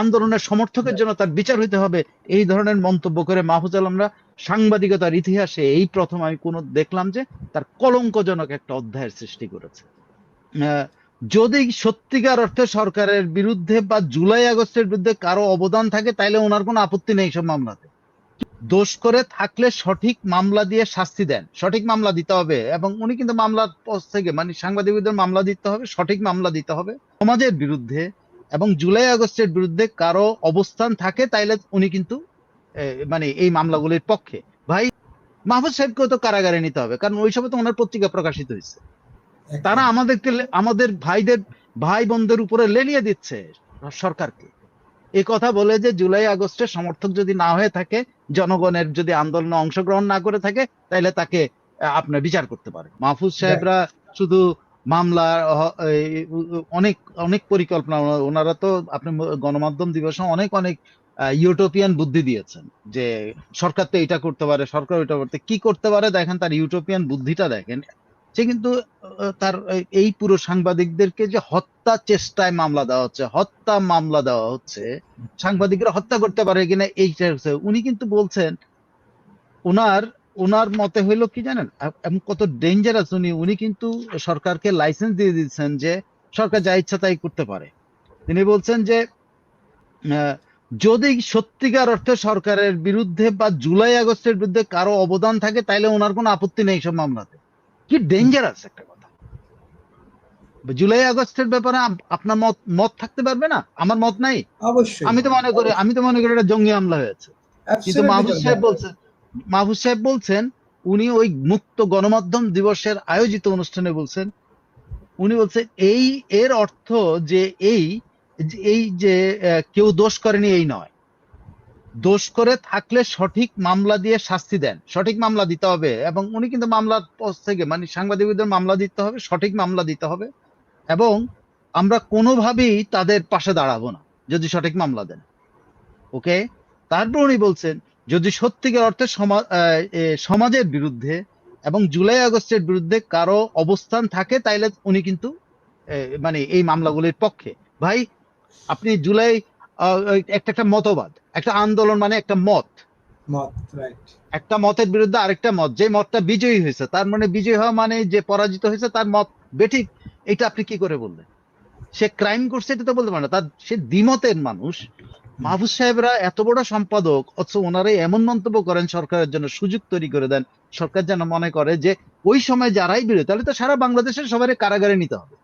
আন্দোলনের সমর্থকের জন্য তার বিচার হইতে হবে, এই ধরনের মন্তব্য করে মাহফুজ আলমরা সাংবাদিকতার ইতিহাসে এই প্রথম আমি কোন দেখলাম যে তার কলঙ্কজনক একটা অধ্যায়ের সৃষ্টি করেছে। যদি সত্যিকার অর্থে সরকারের বিরুদ্ধে বা জুলাই আগস্টের বিরুদ্ধে কারও অবদান থাকে, তাইলে ওনার কোনো আপত্তি নেই সব মামলাতে। দোষ করে থাকলে সঠিক মামলা দিয়ে শাস্তি দেন। সঠিক মামলা দিতে হবে এবং উনি কিন্তু মামলার পর থেকে মানে সাংবাদিকদের মামলা দিতে হবে, সঠিক মামলা দিতে হবে। সমাজের বিরুদ্ধে এবং জুলাই আগস্টের বিরুদ্ধে কারও অবস্থান থাকে তাইলে উনি কিন্তু মানে এই মামলাগুলির পক্ষে। ভাই মাহফুজ সাহেবকেও তো কারাগারে নিতে হবে কারণ ওই সময় তো ওনার পত্রিকা প্রকাশিত হয়েছে। তারা আমাদেরকে আমাদের ভাইদের ভাই বোনদের উপরে লেলিয়ে দিচ্ছে সরকারকে। এই কথা বলে যে জুলাই আগস্টের সমর্থক যদি না হয়ে থাকে জনগণের যদি আন্দোলনে অংশগ্রহণ না করে থাকে তাহলে তাকে আপনার বিচার করতে পারে মাহফুজ সাহেবরা শুধু মামলা অনেক অনেক পরিকল্পনা ওনা- ওনারা তো আপনি গণমাধ্যম দিবসে অনেক অনেক ইউটোপিয়ান বুদ্ধি দিয়েছেন যে সরকার তো এটা করতে পারে, সরকার ওইটা করতে, কি করতে পারে দেখেন তার ইউটোপিয়ান বুদ্ধিটা দেখেন, সে কিন্তু তার, এই- পুরো সাংবাদিকদেরকে যে হত্যা চেষ্টায় মামলা দেওয়া হচ্ছে, হত্যা মামলা দেওয়া হচ্ছে, সাংবাদিকরা হত্যা করতে পারে কিনা এইটা উনি কিন্তু বলছেন, উনার উনার মতে হইল কি জানেন? এ- এবং কত ডেঞ্জারাস উনি উনি কিন্তু সরকারকে লাইসেন্স দিয়ে দিচ্ছেন যে সরকার যা ইচ্ছা তাই করতে পারে। তিনি বলছেন যে যদি সত্যিকার অর্থে সরকারের বিরুদ্ধে বা জুলাই আগস্টের বিরুদ্ধে কারও অবদান থাকে তাইলে ওনার কোনো আপত্তি নেই সব মামলাতে। কি ডেঞ্জারাস একটা কথা। জুলাই আগস্টের ব্যাপারে আপনার মত মত থাকতে পারবে না? আমার মত নাই? অবশ্যই। আমি তো মনে করি আমি তো মনে করি এটা জঙ্গি হামলা হয়েছে। কিন্তু মাহফুজ সাহেব correct. মাহফুজ সাহেব বলছেন, উনি ওই মুক্ত গণমাধ্যম দিবসের আয়োজিত অনুষ্ঠানে বলছেন, উনি বলছেন এই এর অর্থ যে এই এই যে কেউ দোষ করেনি এই নয়। দোষ করে থাকলে সঠিক মামলা দিয়ে শাস্তি দেন। সঠিক মামলা দিতে হবে এবং উনি কিন্তু মামলার পর থেকে মানে সাংবাদিকদের মামলা দিতে হবে, সঠিক মামলা দিতে হবে এবং আমরা কোনোভাবেই তাদের পাশে দাঁড়াবো না যদি সঠিক মামলা দেন। ওকে? তারপর উনি বলছেন যদি সত্যিকার অর্থে সমাজের বিরুদ্ধে এবং জুলাই আগস্টের বিরুদ্ধে কারও অবস্থান থাকে তাইলে উনি কিন্তু মানে এই মামলাগুলির পক্ষে। ভাই আপনি জুলাই একটা একটা মতবাদ একটা আন্দোলন মানে একটা মত। মত একটা মতের বিরুদ্ধে আরেকটা মত যে মতটা বিজয়ী হয়েছে তার মানে বিজয়ী হওয়া মানে যে পরাজিত হয়েছে তার মত বেঠিক এটা আপনি কি করে বললেন? সে ক্রাইম করছে এটা তো বলতে পারে না তার সে দ্বিমতের মানুষ মাহফুজ সাহেবরা এত বড় সম্পাদক অথচ ওনারা এমন মন্তব্য করেন সরকারের জন্য সুযোগ তৈরি করে দেন। সরকার যেন মনে করে যে ওই সময় যারাই বিরোধী তাহলে তো সারা বাংলাদেশের সবাই কারাগারে নিতে হবে।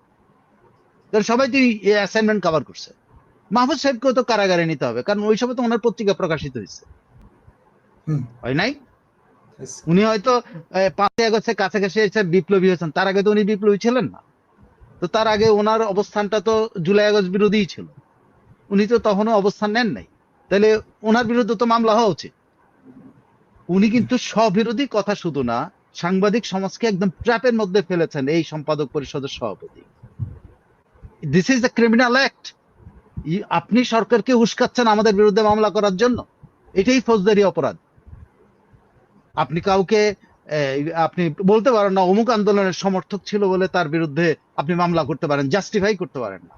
কারণ সবাই তো অ্যাসাইনমেন্ট কভার করছে। মাহফুজ সাহেবকেও তো কারাগারে নিতে হবে কারণ ওই সময় তো ওনার পত্রিকা প্রকাশিত হয়েছে। হয় নাই? উনি হয়তো পাঁচই আগস্টের কাছাকাছি এসে বিপ্লবী হয়েছেন তার আগে তো উনি বিপ্লবী ছিলেন না। তো তার আগে ওনার অবস্থানটা তো জুলাই আগস্ট বিরোধীই ছিল। উনি তো তখনও অবস্থান নেন নাই। তাহলে ওনার বিরুদ্ধে তো মামলা হওয়া উচিত। উনি কিন্তু স্ববিরোধী কথা শুধু না, সাংবাদিক সমাজকে একদম ট্র্যাপের মধ্যে ফেলেছেন এই সম্পাদক পরিষদের সভাপতি। This is the criminal act আপনি সরকারকে উস্কাচ্ছেন আমাদের বিরুদ্ধে মামলা করার জন্য। এটাই ফৌজদারি অপরাধ। আপনি কাউকে আপনি বলতে পারেন না, অমুক আন্দোলনের সমর্থক ছিল বলে তার বিরুদ্ধে আপনি মামলা করতে পারেন জাস্টিফাই করতে পারেন না।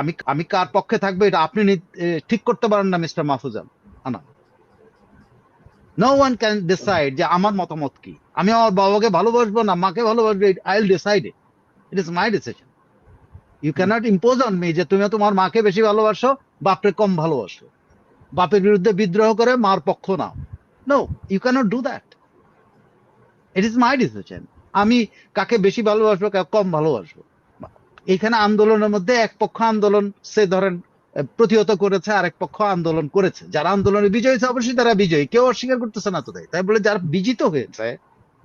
আমি আমি কার পক্ষে থাকব এটা আপনি ঠিক করতে পারেন না, মিস্টার মাহফুজাল। আনা। নো ওয়ান ক্যান ডিসাইড যে আমার মতামত কি। আমি আমার বাবাকে ভালোবাসবো না, মাকে ভালোবাসবো I will decide it it is my decision you can't impose on me যে তুমি তোমার মাকে বেশি ভালোবাসো বাপরে কম ভালোবাসো। বাপের বিরুদ্ধে বিদ্রোহ করে মার পক্ষ নাও। No you can't do that it is my decision আমি কাকে বেশি ভালোবাসবো, কাকে কম ভালোবাসবো। এখানে আন্দোলনের মধ্যে এক পক্ষ আন্দোলন সে ধরেন প্রতিহত করেছে আর এক পক্ষ আন্দোলন করেছে। যারা আন্দোলনে বিজয়ী হয়েছে, অবশ্যই তারা বিজয়ী। কেউ অস্বীকার করতেছে না তো তাই তাই বলে যারা বিজিত হয়েছে,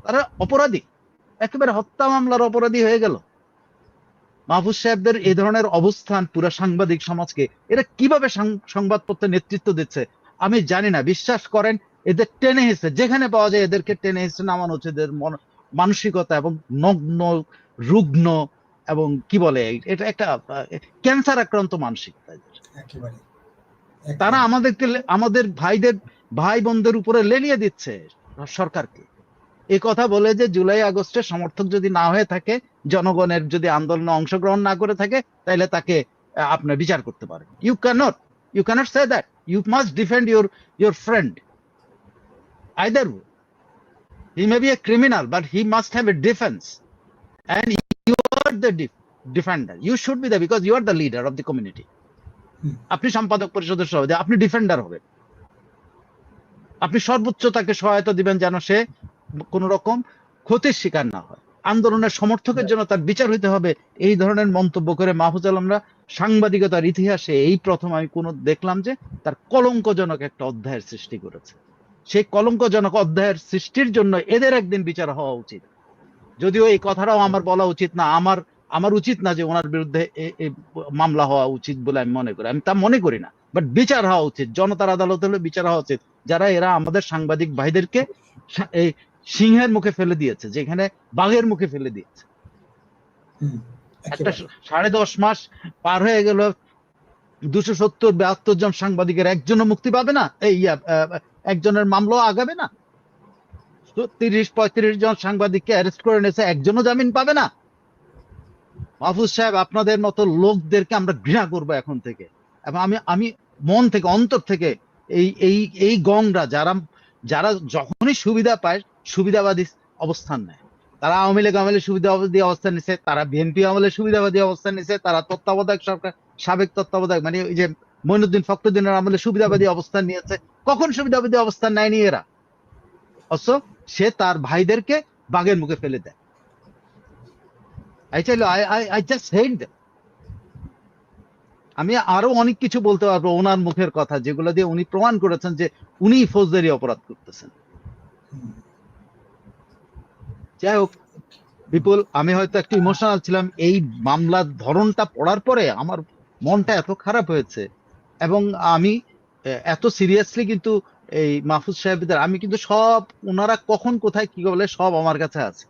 তারা অপরাধী। একেবারে হত্যা মামলার অপরাধী হয়ে গেল। মাহফুজ সাহেবদের এই ধরনের অবস্থান পুরো সাংবাদিক সমাজকে, এরা কীভাবে সংবাদপত্রে নেতৃত্ব দিচ্ছে, আমি জানি না। বিশ্বাস করেন, এদের টেনে হেসে, যেখানে পাওয়া যায় এদেরকে টেনে হেসে নামানো হচ্ছে এদের মন- মানসিকতা এবং নগ্ন, রুগ্ন এবং কি বলে এটা একটা ক্যান্সার আক্রান্ত মানসিকতা তারা আমাদেরকে আমাদের ভাইদের ভাই বোনদের উপরে লেলিয়ে দিচ্ছে সরকারকে। এই কথা বলে যে জুলাই আগস্টের সমর্থক যদি না হয়ে থাকে জনগণের যদি আন্দোলনে অংশগ্রহণ না করে থাকে তাহলে তাকে আহ, আপনার বিচার করতে পারেন। You can't you can't say that you must defend your your friend either he may be a criminal but he must have a defence and are the defender you should be the because you are the leader of the community hmm. আপনি সম্পাদক পরিষদের সভাপতি আপনি defender হবেন। আপনি সর্বোচ্চ তাকে সহায়তা দিবেন যেন সে কোন রকম ক্ষতির শিকার না হয়। আন্দোলনের সমর্থকের জন্য তার বিচার হইতে হবে। এই ধরনের মন্তব্য করে মাহফুজ আলমরা সাংবাদিকতার ইতিহাসে এই প্রথম আমি কোন দেখলাম যে তার কলঙ্কজনক একটা অধ্যায়ের সৃষ্টি করেছে। সেই কলঙ্কজনক অধ্যায়ের সৃষ্টির জন্য এদের একদিন বিচার হওয়া উচিত। যদিও এই কথাটাও আমার বলা উচিত না আমার আমার উচিত না যে ওনার বিরুদ্ধে মামলা হওয়া উচিত বলে আমি মনে করি। আমি তা মনে করি না বাট বিচার হওয়া উচিত জনতার আদালত হলে বিচার হওয়া উচিত। যারা এরা আমাদের সাংবাদিক ভাইদেরকে এই সিংহের মুখে ফেলে দিয়েছে যেখানে বাঘের মুখে ফেলে দিয়েছে। একটা সাড়ে দশ মাস পার হয়ে গেল দুশো সত্তর বাহাত্তর জন সাংবাদিকের একজনও মুক্তি পাবে না? এই একজনের মামলা আগাবে না? তিরিশ পঁয়ত্রিশ জন সাংবাদিককে অ্যারেস্ট করে নিয়েছে একজনও জামিন পাবে না। মাহফুজ সাহেব, আপনাদের মতো লোকদেরকে আমরা ঘৃণা করব এখন থেকে। এবং আমি আমি মন থেকে, অন্তর থেকে এই এই এই গংরা যারা যারা যখনই সুবিধা পায়, সুবিধাবাদী অবস্থান নেয়। তারা আওয়ামী লীগ আমলে সুবিধাবাদী অবস্থান নিছে, তারা বিএনপি আমলে সুবিধাবাদী অবস্থান নিছে, তারা তত্ত্বাবধায়ক সরকার, সাবেক তত্ত্বাবধায়ক মানে ওই যে মইনুদ্দিন ফখরুদ্দিনের আমলে সুবিধাবাদী অবস্থান নিয়েছে। কখন সুবিধাবাদী অবস্থান নেয়নি এরা? অথচ সে তার ভাইদেরকে বাঘের মুখে ফেলে দেয়। আই চাইলো I I I just them আমি আরও অনেক কিছু বলতে পারব ওনার মুখের কথা, যেগুলো দিয়ে উনি প্রমাণ করেছেন যে উনি ফৌজদারি অপরাধ করতেছেন। যাই হোক, বিপুল, আমি হয়তো একটু ইমোশনাল ছিলাম, এই মামলার ধরনটা পড়ার পরে আমার মনটা এত খারাপ হয়েছে এবং আমি এত সিরিয়াসলি কিন্তু এই মাহফুজ সাহেবদের, আমি কিন্তু সব ওনারা কখন, কোথায়, কি বলে, সব আমার কাছে আছে।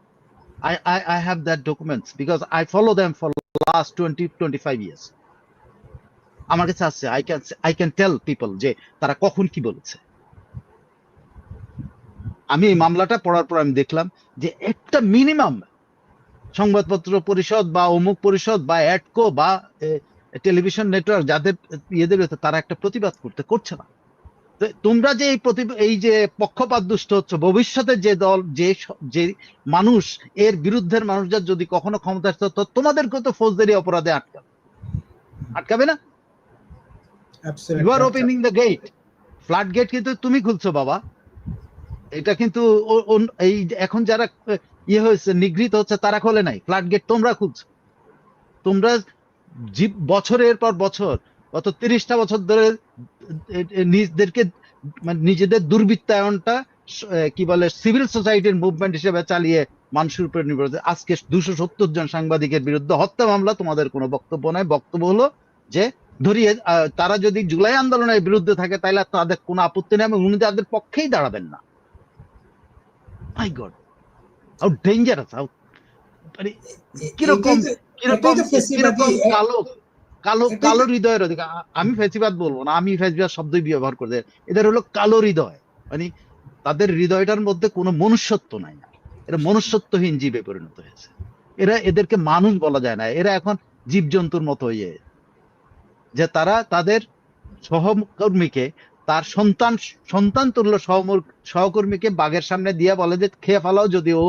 I I I have that documents because I follow them for last twenty twenty five years আমার কাছে আছে I can I can tell people যে তারা কখন কি বলেছে। আমি এই মামলাটা পড়ার পর আমি দেখলাম যে একটা মিনিমাম সংবাদপত্র পরিষদ বা অমুক পরিষদ বা অ্যাডকো বা টেলিভিশন নেটওয়ার্ক যাদের ইয়েদের তারা একটা প্রতিবাদ করতে করছে না। তোমরা যে এই প্রতি এই যে পক্ষপাত দুষ্ট হচ্ছে ভবিষ্যতে যে দল যে যে মানুষ এর বিরুদ্ধের মানুষরা যদি কখনো ক্ষমতা আসতো তো তোমাদেরকে তো ফৌজদারি অপরাধে আটকাবে আটকাবে না. You are opening the gate flat gate কিন্তু তুমি খুলছো বাবা। এটা কিন্তু এই এখন যারা ইয়ে হয়েছে নিগৃহীত হচ্ছে তারা খোলে নাই। ফ্ল্যাট গেট তোমরা খুলছো। তোমরা বছরের পর বছর গত তিরিশটা বছর ধরে নিজেদেরকে মানে নিজেদের দুর্বৃত্তায়নটা কি বলে সিভিল সোসাইটির মুভমেন্ট হিসেবে চালিয়ে মানুষের উপর নির্ভর আজকে দুশো সত্তর জন সাংবাদিকের বিরুদ্ধে হত্যা মামলা তোমাদের কোনো বক্তব্য নাই। বক্তব্য হলো যে ধরিয়ে তারা যদি জুলাই আন্দোলনের বিরুদ্ধে থাকে তাহলে তাদের কোনো আপত্তি নেই এবং উনি তাদের পক্ষেই দাঁড়াবেন না। My god how dangerous how মানে কীরকম কীরকম কীরকম কালো কালো কালো হৃদয়ের অধিকার। আমি ফেসিবাদ বলব না আমি ফেসিবাদ শব্দই ব্যবহার করে এদের হলো কালো হৃদয়। মানে তাদের হৃদয়টার মধ্যে কোনো মনুষ্যত্ব নাই। এরা মনুষ্যত্বহীন জীবে পরিণত হয়েছে। এরা এদেরকে মানুষ বলা যায় না। এরা এখন জীবজন্তুর মতো ইয়ে যে তারা তাদের সহকর্মীকে তার সন্তান সন্তান তুল্য সহকর্মীকে বাঘের সামনে দিয়ে বলে যে খেয়ে ফেলাও যদি ও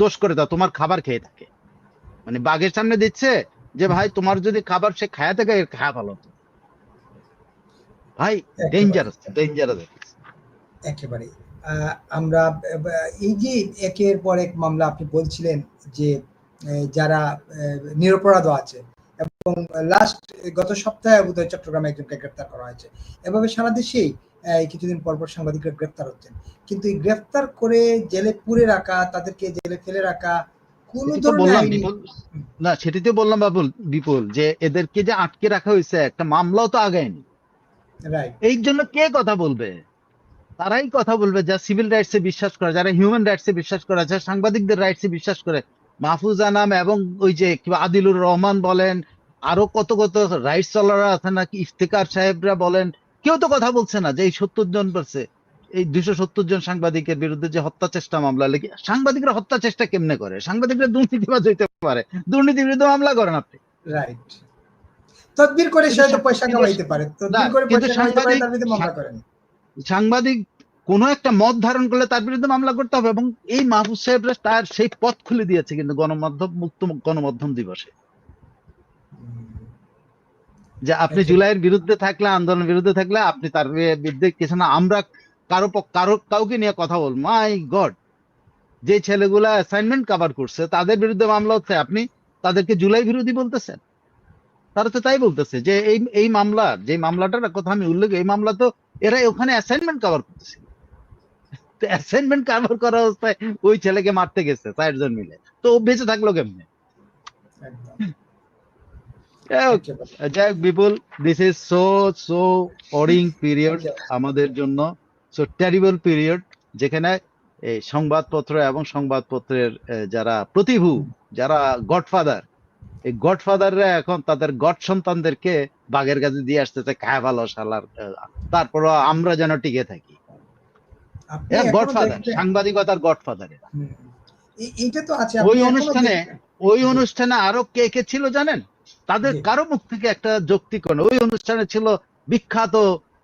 দোষ করে দাও তোমার খাবার খেয়ে থাকে। মানে বাঘের সামনে দিচ্ছে যে ভাই তোমার যদি খাবার সে খায়া থাকে খায়া ফেলো ভাই ডেঞ্জারাস ডেঞ্জারাস একেবারে। আমরা এই যে একের পর এক মামলা আপনি বলছিলেন যে যারা নিরপরাধ আছে এবং লাস্ট গত সপ্তাহে বোধহয় চট্টগ্রামে একজনকে গ্রেপ্তার করা হয়েছে। এভাবে সারা দেশেই কিছুদিন পর পর সাংবাদিকরা গ্রেপ্তার হচ্ছেন। কিন্তু এই গ্রেপ্তার করে জেলে পুরে রাখা তাদেরকে জেলে ফেলে রাখা বললাম বিপুল না সেটি তো বললাম বাবুল বিপুল যে এদেরকে যে আটকে রাখা হয়েছে একটা মামলাও তো আগায়নি। রাইট এই জন্য কে কথা বলবে? তারাই কথা বলবে যা সিভিল রাইটসে বিশ্বাস করে যারা হিউম্যান রাইটসে বিশ্বাস করে যারা সাংবাদিকদের রাইটসে বিশ্বাস করে। মাহফুজ আনাম এবং ওই যে আদিলুর রহমান বলেন আরও কত কত রাইটস চলারা আছে নাকি ইফতেকার সাহেবরা বলেন কেউ তো কথা বলছে না যে এই সত্তর জন বলছে। এই দুইশো সত্তর জন সাংবাদিকের বিরুদ্ধে যে হত্যা চেষ্টা মামলা লেগে সাংবাদিকরা হত্যা চেষ্টা কেমনে করে? সাংবাদিকরা দুর্নীতিবাজ হইতে পারে। দুর্নীতির বিরুদ্ধে মামলা করেন আপনি। রাইট তদবির করে সে হয়তো পয়সা কামাইতে পারে। তদবির করে কিন্তু পয়সা কামাইতে পারে সাংবাদিক- তার বিরুদ্ধে মামলা করেন। সাংবাদিক কোনো একটা মত ধারণ করলে তার বিরুদ্ধে মামলা করতে হবে এবং এই মাহফুজ সাহেবরা তার সেই পথ খুলে দিয়েছে কিন্তু গণমাধ্যম মুক্ত গণমাধ্যম দিবসে। যে আপনি। জুলাইয়ের বিরুদ্ধে থাকলে আন্দোলনের বিরুদ্ধে থাকলে আপনি তার বিরুদ্ধে কিছু না আমরা কারও কারও কাউকে নিয়ে কথা বল। মাই গড যে ছেলেগুলা অ্যাসাইনমেন্ট কভার করছে তাদের বিরুদ্ধে মামলা হচ্ছে। আপনি তাদেরকে জুলাই বিরোধী বলতেছেন? তারা তো তাই বলতেছে যে এই এই মামলা যে মামলাটার কথা আমি উল্লেখ এই মামলা তো এরা ওখানে অ্যাসাইনমেন্ট কভার করতেছে অ্যাসাইনমেন্ট করা অবস্থায় ওই ছেলেকে মারতে গেছে চারজন মিলে। তো ও বেঁচে থাকল কেমনে? যাই হোক, Bipul this is so so boring period আমাদের জন্য। সো টেরিবল পিরিয়ড যেখানে এই সংবাদপত্র এবং সংবাদপত্রের যারা প্রতিভু যারা গডফাদার এই গডফাদাররা এখন তাদের গড সন্তানদেরকে বাঘের কাছে দিয়ে আসতেছে খায় ভালো শালার তারপর আমরা যেন টিকে থাকি। গডফাদার সাংবাদিকতার গডফাদার এইটা তো আছে ওই অনুষ্ঠানে ওই অনুষ্ঠানে আরও কে কে ছিল জানেন? তাদের কারও মুখ থেকে একটা যৌক্তিক ওই অনুষ্ঠানে ছিল বিখ্যাত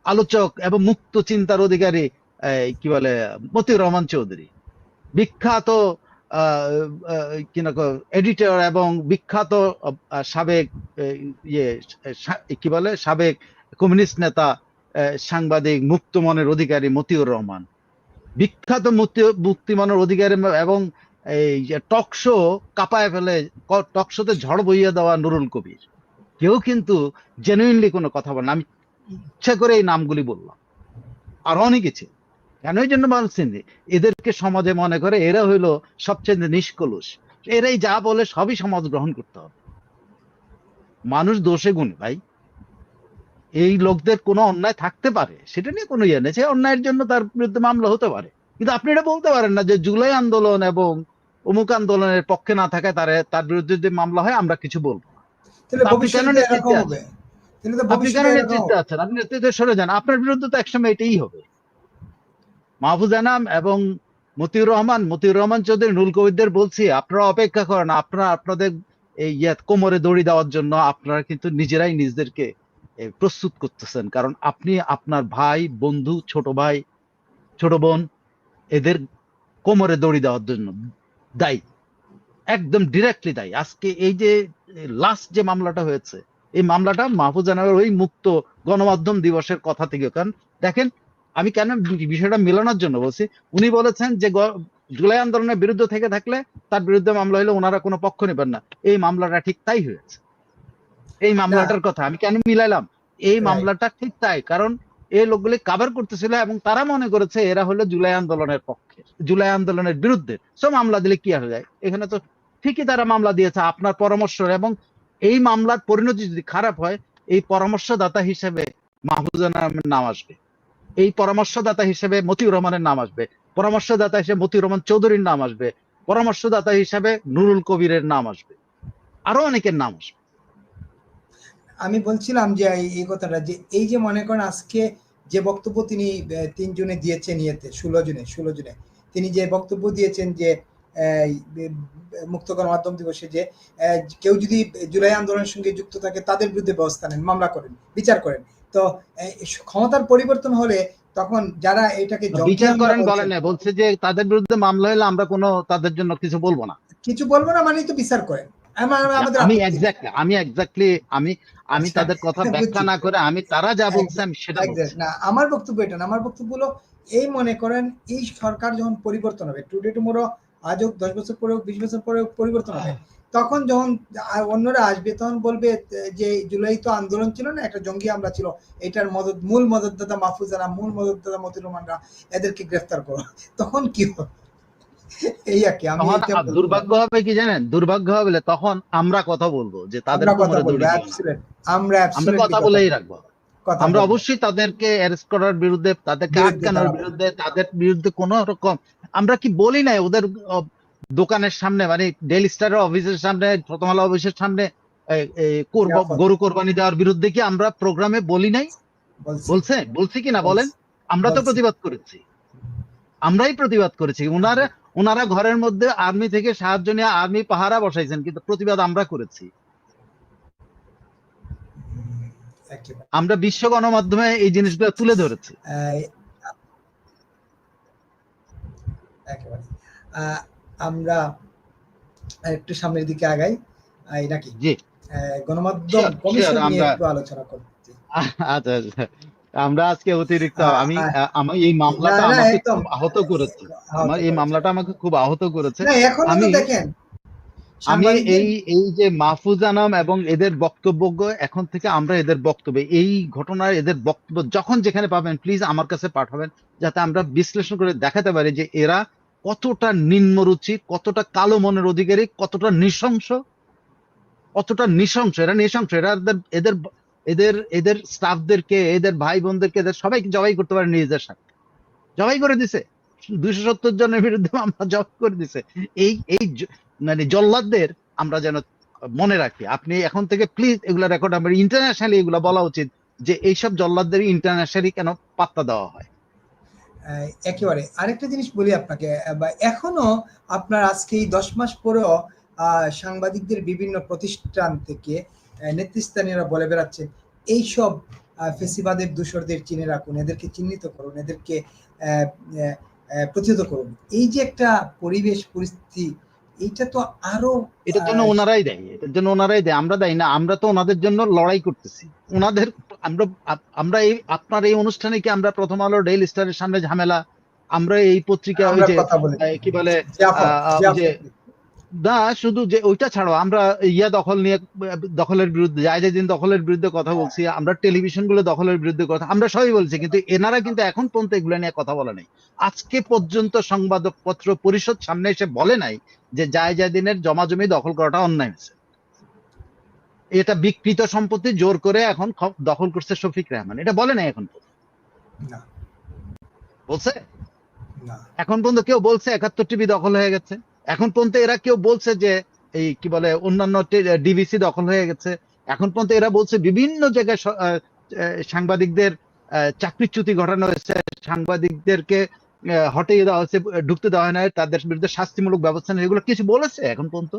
আলোচক এবং মুক্ত চিন্তার অধিকারী কি বলে, মতিউর রহমান চৌধুরী। বিখ্যাত এডিটর এবং বিখ্যাত সাবেক ইয়ে কি বলে, সাবেক কমিউনিস্ট নেতা সাংবাদিক মুক্ত মনের অধিকারী মতিউর রহমান। বিখ্যাত মুক্তি- মুক্তিমনের অধিকারী এবং এই যে টক ফেলে টক শোতে ঝড় বইয়ে দেওয়া নুরুল কবির। কেউ কিন্তু জেনুইনলি কোনো কথা বলে না। আমি ইচ্ছা করে এই নামগুলি বললাম। আর অনেক কিছু কেন? এই জন্য বলছেন এদেরকে সমাজে মনে করে এরা হইল সবচেয়ে নিষ্কলুষ। এরাই যা বলে সবই সমাজ গ্রহণ করতে হবে। মানুষ দোষে গুণ ভাই। এই লোকদের কোনো অন্যায় থাকতে পারে সেটা নিয়ে কোনো ইয়ে নেই। সে অন্যায়ের জন্য তার বিরুদ্ধে মামলা হতে পারে। কিন্তু আপনি এটা বলতে পারেন না যে জুলাই আন্দোলন এবং অমুক আন্দোলনের পক্ষে না থাকায় তার তার বিরুদ্ধে যদি মামলা হয় আমরা কিছু বলব না। আপনি কেন নেতৃত্বে আছেন? আপনি নেতৃত্বে আছেন আপনি নেতৃত্বে সরে যান। আপনার বিরুদ্ধে তো একসময় এটাই হবে। মাহফুজ আনাম এবং মতিউর রহমান মতিউর রহমান চৌধুরী নুল কবিরদের বলছি আপনারা অপেক্ষা করেন আপনারা আপনাদের এই ইয়ে কোমরে দড়ি দেওয়ার জন্য আপনারা কিন্তু নিজেরাই নিজেদেরকে প্রস্তুত করতেছেন। কারণ আপনি আপনার ভাই বন্ধু ছোট ভাই ছোট বোন এদের কোমরে দড়ি দেওয়ার জন্য দায়ী। একদম ডিরেক্টলি দায়ী। আজকে এই যে লাস্ট যে মামলাটা হয়েছে এই মামলাটা মাহফুজ আনামের ওই মুক্ত গণমাধ্যম দিবসের কথা থেকে কারণ দেখেন আমি কেন বিষয়টা মেলানোর জন্য বলছি? উনি বলেছেন যে জুলাই আন্দোলনের বিরুদ্ধে থেকে থাকলে তার বিরুদ্ধে মামলা হলে ওনারা কোনো পক্ষ নেবেন না। এই মামলাটা ঠিক তাই হয়েছে। এই মামলাটার কথা আমি কেন মিলাইলাম? এই মামলাটা ঠিক তাই কারণ এই লোকগুলি কাভার করতেছিল এবং তারা মনে করেছে এরা হলো জুলাই আন্দোলনের পক্ষে জুলাই আন্দোলনের বিরুদ্ধে। সব মামলা দিলে কি আসে যায় এখানে তো ঠিকই তারা মামলা দিয়েছে আপনার পরামর্শ এবং এই মামলার পরিণতি যদি খারাপ হয়, এই পরামর্শদাতা হিসেবে মাহফুজা নামের নাম আসবে। এই পরামর্শদাতা হিসেবে মতিউর রহমানের নাম আসবে। পরামর্শদাতা হিসেবে মতিউর রহমান চৌধুরীর নাম আসবে। পরামর্শদাতা হিসেবে নুরুল কবিরের নাম আসবে। আরও অনেকের নাম আসবে। আমি বলছিলাম যে এই- কথাটা যে এই যে মনে করেন আজকে যে বক্তব্য তিনি তিন জুনে দিয়েছেন ইয়েতে, ষোলো জুনে ষোলো জুনে, তিনি যে বক্তব্য দিয়েছেন যে মুক্ত গণমাধ্যম দিবসে যে কেউ যদি জুলাই আন্দোলনের সঙ্গে যুক্ত থাকে তাদের বিরুদ্ধে ব্যবস্থা নেন মামলা করেন বিচার করেন। তো ক্ষমতার পরিবর্তন হলে তখন যারা এটাকে বিচার করেন বলেন না বলছে যে তাদের বিরুদ্ধে মামলা হলে আমরা কোনো তাদের জন্য কিছু বলব না। কিছু বলব না মানেই তো বিচার করেন। আমি এক্স্যাক্টলি আমি এক্স্যাক্টলি আমি আমি আচ্ছা, তাদের কথা ব্যাখ্যা না করে আমি তারা যা বলছে আমি সেটা না আমার বক্তব্য এটা না আমার বক্তব্য হলো এই মনে করেন এই সরকার যখন পরিবর্তন হবে টুডে টুমোরো আজ হোক দশ বছর পরে হোক বিশ বছর পরে পরিবর্তন হবে। তখন যখন অন্যরা আসবে তখন বলবে যে জুলাই তো আন্দোলন ছিল না একটা জঙ্গি হামলা ছিল। এটার মদত মূল মদতদাতা মাহফুজারা মূল মদতদাতা মতিউর রহমানরা এদেরকে গ্রেফতার করো। তখন কি হবে? এই আর কি আমি। দুর্ভাগ্য হবে কি জানেন? দুর্ভাগ্য হবে তখন আমরা কথা বলব যে তাদের আমরা কথা বলব আমরা আমরা কথা বলেই রাখব। আমরা অবশ্যই তাদেরকে অ্যারেস্ট করার বিরুদ্ধে তাদেরকে আটকানোর বিরুদ্ধে তাদের বিরুদ্ধে কোন রকম আমরা কি বলি নাই ওদের দোকানের সামনে মানে ডেলি স্টারের অফিসের সামনে প্রথম আলো অফিসের সামনে। গরু কোরবানি দেওয়ার বিরুদ্ধে কি আমরা প্রোগ্রামে বলি নাই? বলছে। বলছি কি না বলেন? আমরা তো প্রতিবাদ করেছি। আমরাই প্রতিবাদ করেছি। ওনারা ওনারা ঘরের মধ্যে আর্মি থেকে সাহায্য নিয়ে আর্মি পাহারা বসাইছেন কিন্তু প্রতিবাদ আমরা করেছি একেবারে আমরা বিশ্ব গণমাধ্যমে এই জিনিসগুলো তুলে ধরেছি। আমরা একটু সামনের দিকে আগাই। নাকি? জি। গণমাধ্যম কমিশন নিয়ে আমরা- একটু আলোচনা করতে আচ্ছা আচ্ছা। আমরা আজকে অতিরিক্ত আমি আ- আমি এই মামলাটা আমাকে আহত করেছে। আমার এই মামলাটা আমাকে খুব আহত করেছে। আমি- দেখেন। আমি এই এই যে মাহফুজ আনাম এবং এদের বক্তব্য এখন থেকে আমরা এদের বক্তব্য এই ঘটনার এদের বক্তব্য যখন যেখানে পাবেন প্লিজ আমার কাছে পাঠাবেন যাতে আমরা বিশ্লেষণ করে দেখাতে পারি যে এরা কতটা নিম্নরুচি কতটা কালো মনের অধিকারী কতটা নৃশংস কতটা নৃশংস এরা নৃশংস এরা এদের এদের এদের স্টাফদেরকে এদের ভাই বোনদেরকে এদের সবাইকে জবাই করতে পারে নিজেদের সাথে। জবাই করে দিছে। দুইশো সত্তর জনের বিরুদ্ধে আমরা জবাই করে দিছে। এই এই মানে জল্লাদদের আমরা যেন মনে রাখি। আপনি এখন থেকে প্লিজ এগুলা রেকর্ড আমার ইন্টারন্যাশনালি এগুলা বলা উচিত যে এইসব জল্লাদদের ইন্টারন্যাশনালি কেন পাত্তা দেওয়া হয়। একেবারে। আরেকটা জিনিস বলি আপনাকে এখনও আপনার আজকে এই দশ মাস পরেও সাংবাদিকদের বিভিন্ন প্রতিষ্ঠান থেকে নেতৃস্থানীয়রা বলে বেড়াচ্ছেন, এইসব ফেসিবাদের দূষরদের চিনে রাখুন, এদেরকে চিহ্নিত করুন, এদেরকে প্রতিহত করুন। এই যে একটা পরিবেশ, পরিস্থিতি এইটা তো আরও এটার জন্য ওনারাই দেয় এটার জন্য ওনারাই দেয়। আমরা দেয় না আমরা তো ওনাদের জন্য লড়াই করতেছি। ওনাদের আমরা আমরা এই আপনার এই অনুষ্ঠানে কি আমরা প্রথম আলো ডেইলি স্টারের সামনে ঝামেলা? আমরা এই পত্রিকা ওই যে কি বলে না শুধু যে ওইটা ছাড়াও আমরা ইয়া দখল নিয়ে দখলের বিরুদ্ধে জায়জা দিন দখলের বিরুদ্ধে কথা বলছি আমরা টেলিভিশনগুলো দখলের বিরুদ্ধে কথা আমরা সবাই বলছি কিন্তু এনারা কিন্তু এখন পর্যন্ত এগুলো নিয়ে কথা বলে নাই। আজকে পর্যন্ত সংবাদপত্র পরিষদ সামনে এসে বলে নাই যে জায়জা দিনের জমাজমি দখল করাটা অন্যায় হয়েছে। এটা বিকৃত সম্পত্তি জোর করে এখন দখল করছে শফিক রহমান। এটা বলে নাই এখন বলছে? এখন পর্যন্ত কেউ বলছে একাত্তর টিভি দখল হয়ে গেছে। এখন পর্যন্ত এরা কেউ বলছে যে এই কি বলে অন্যান্য ডিবিসি দখল হয়ে গেছে। এখন পর্যন্ত এরা বলছে বিভিন্ন জায়গায় সাংবাদিকদের চাকরিচ্যুতি ঘটানো হয়েছে। সাংবাদিকদেরকে হটিয়ে দেওয়া হচ্ছে ঢুকতে দেওয়া হয় না তাদের বিরুদ্ধে শাস্তিমূলক ব্যবস্থা নেই, এগুলো কিছু বলেছে এখন পর্যন্ত?